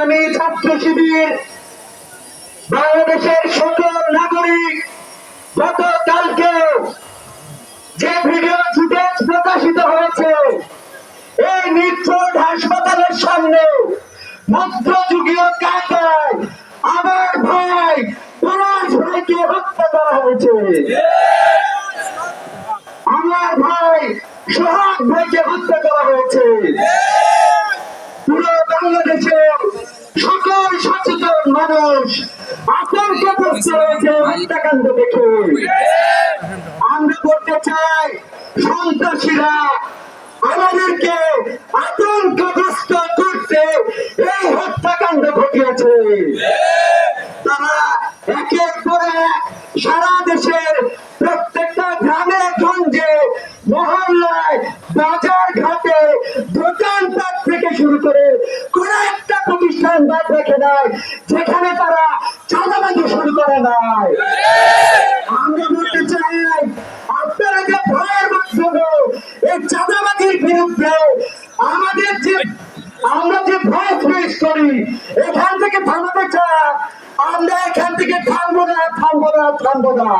ইসলামী ছাত্র শিবির বাংলাদেশের সকল নাগরিক গতকালকে যে ভিডিও ফুটেজ প্রকাশিত হয়েছে, এই নির্চোট হাসপাতালের সামনে মধ্যযুগীয় কায়দায় আমার ভাই পলাশ ভাইকে হত্যা করা হয়েছে। আমার ভাই সোহাগ ভাইকে হত্যা করা হয়েছে। মানুষ আতঙ্কগ্রস্ত হয়েছে হত্যাকাণ্ড দেখে আমরা বলতে চাই, সন্ত্রাসীরা আমাদেরকে আতঙ্কগ্রস্ত করতে এই হত্যাকাণ্ড ঘটিয়েছে। তারা একের পর এক সারা দেশের প্রত্যেকটা গ্রামে, গঞ্জে, মহল্লায় বাজার ঘাটে দোকানপাট থেকে শুরু করে কোন প্রতিষ্ঠান বাদ রেখে দেয়, যেখানে তারা শুরু করে আমরা বলতে চাই আপনারা ভয়ের মাধ্যমে এই চাঁদাবাজির বিরুদ্ধে আমাদের যে আমরা যে ভয় ফেস করি, এখান থেকে থামাতে চাই। আমরা এখান থেকে না না না।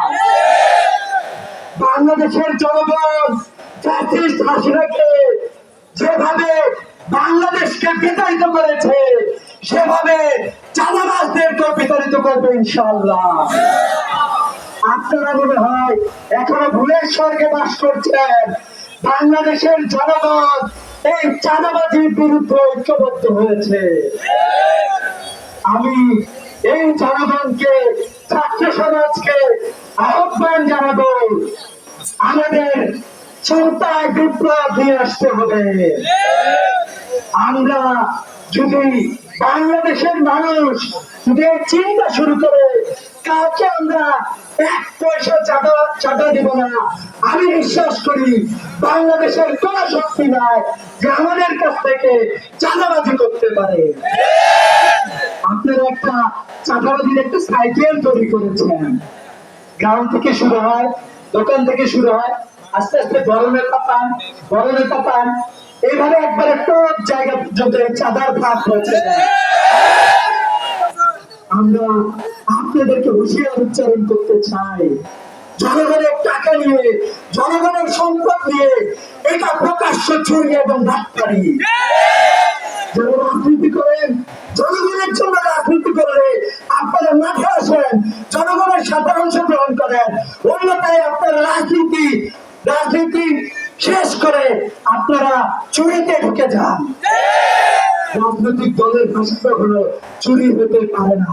বাংলাদেশের জনগণ হাসিনাকে যেভাবে বাংলাদেশকে বিতাড়িত করেছে সেভাবে চাঁদাবাজদেরকেও বিতাড়িত করবে ইনশাল্লাহ আপনারা মনে হয় এখনও ভুলের স্বর্গে বাস করছেন। বাংলাদেশের জনগণ এই চাঁদাবাজির বিরুদ্ধে ঐক্যবদ্ধ হয়েছে। আমি এই জনগণকে, ছাত্র সমাজকে আহ্বান জানাব। আমাদের চিন্তায় বিপ্লব নিয়ে আসতে হবে। আমরা যদি বাংলাদেশের মানুষ যদি চিন্তা শুরু করে, কাউকে আমরা এক পয়সা চাঁদা চাঁদা দিব না। আমি বিশ্বাস করি বাংলাদেশের কোন শক্তি নাই যে আমাদের কাছ থেকে চাঁদাবাজি করতে পারে। আপনারা একটা চাঁদাবাজির একটা সাইকেল তৈরি করেছেন। গ্রাম থেকে শুরু হয়, দোকান থেকে শুরু হয় আস্তে আস্তে বড় নেতা পান বড় নেতা পান এইভাবে একবার একটা জায়গা পর্যন্ত চাঁদার ভাগ হয়েছে। আমরা আপনাদেরকে হুঁশিয়ার উচ্চারণ করতে চাই। জনগণের টাকা নিয়ে, জনগণের সম্পদ নিয়ে এটা প্রকাশ্য চুরি এবং ডাক্তারি যারা রাজনীতি করেন, জনগণের জন্য রাজনীতি করলে আপনারা মাঠে আসেন জনগণের সাথে অংশগ্রহণ করেন অন্যথায় আপনার রাজনীতি রাজনীতি শেষ করে আপনারা চুরিতে ঢুকে যান রাজনৈতিক দলের ভাষা হলো চুরি হতে পারে না।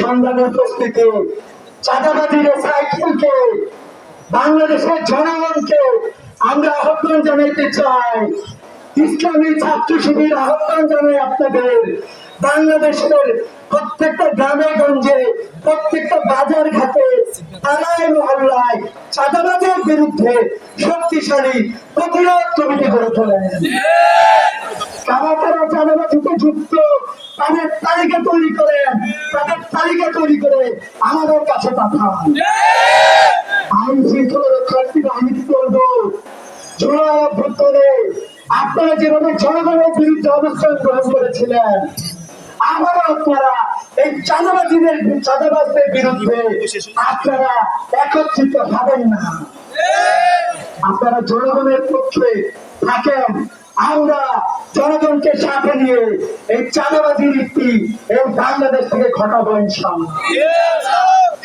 সংগ্রামের উপস্থিতি চাঁদাবাজির সাইকেলকে, বাংলাদেশের জনগণকে আমরা আহ্বান জানাইতে চাই। ইসলামী ছাত্র শিবির আহ্বান জানাই আপনাদের। বাংলাদেশের প্রত্যেকটা গ্রামে গঞ্জে প্রত্যেকটা বাজার ঘাটে থানায় মহল্লায় চাঁদাবাজের বিরুদ্ধে শক্তিশালী প্রতিরোধ কমিটি তোলেন। কারা কারা চাঁদাবাজিতে যুক্ত, তাদের তালিকা তৈরি করেন তাদের তালিকা তৈরি করে আমাদের কাছে পাঠান। আইন শৃঙ্খলা আমি কি করব জোড়া আপনারা যেভাবে জনগণের বিরুদ্ধে অবস্থান গ্রহণ করেছিলেন আবারও আপনারা এই চাঁদাবাজিদের চাঁদাবাজদের বিরুদ্ধে আপনারা একত্রিত হবেন না। আপনারা জনগণের পক্ষে থাকেন। আমরা জনগণকে সাথে নিয়ে এই চাঁদাবাজি নীতি এই বাংলাদেশ থেকে ঘটাবো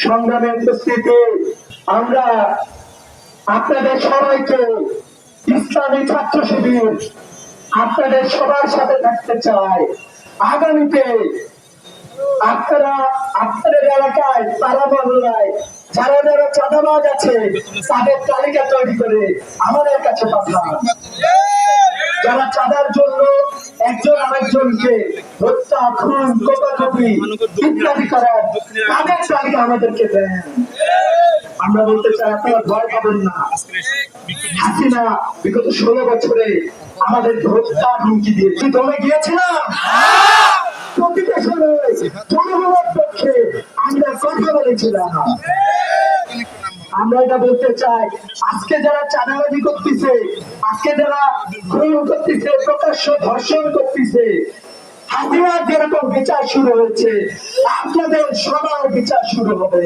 সংগ্রামের উপস্থিতি, আমরা আপনাদের সবাইকে ইসলামী ছাত্র শিবির আপনাদের সবার সাথে থাকতে চাই। আগামীতে আপনারা, আপনাদের এলাকায় পাড়া মহল্লায় যারা যারা চাঁদাবাজ আছে, তাদের তালিকা তৈরি করে আমাদের কাছে পাঠান। যারা চাঁদার জন্য একজন আরেকজনকে হত্যা, খুন, কোপাকপি, ইত্যাদি করেন তাদের তালিকা আমাদেরকে দেন। আমরা বলতে চাই, আপনারা ভয় পাবেন না। হাসিনা বিগত ষোলো বছরে আমাদের হুমকি দলে গিয়েছিলাম? আমরা এটা বলতে চাই, আজকে যারা করতেছে, আজকে যারা করতেছে যেরকম বিচার শুরু হয়েছে, আপনাদের সবার বিচার শুরু হবে।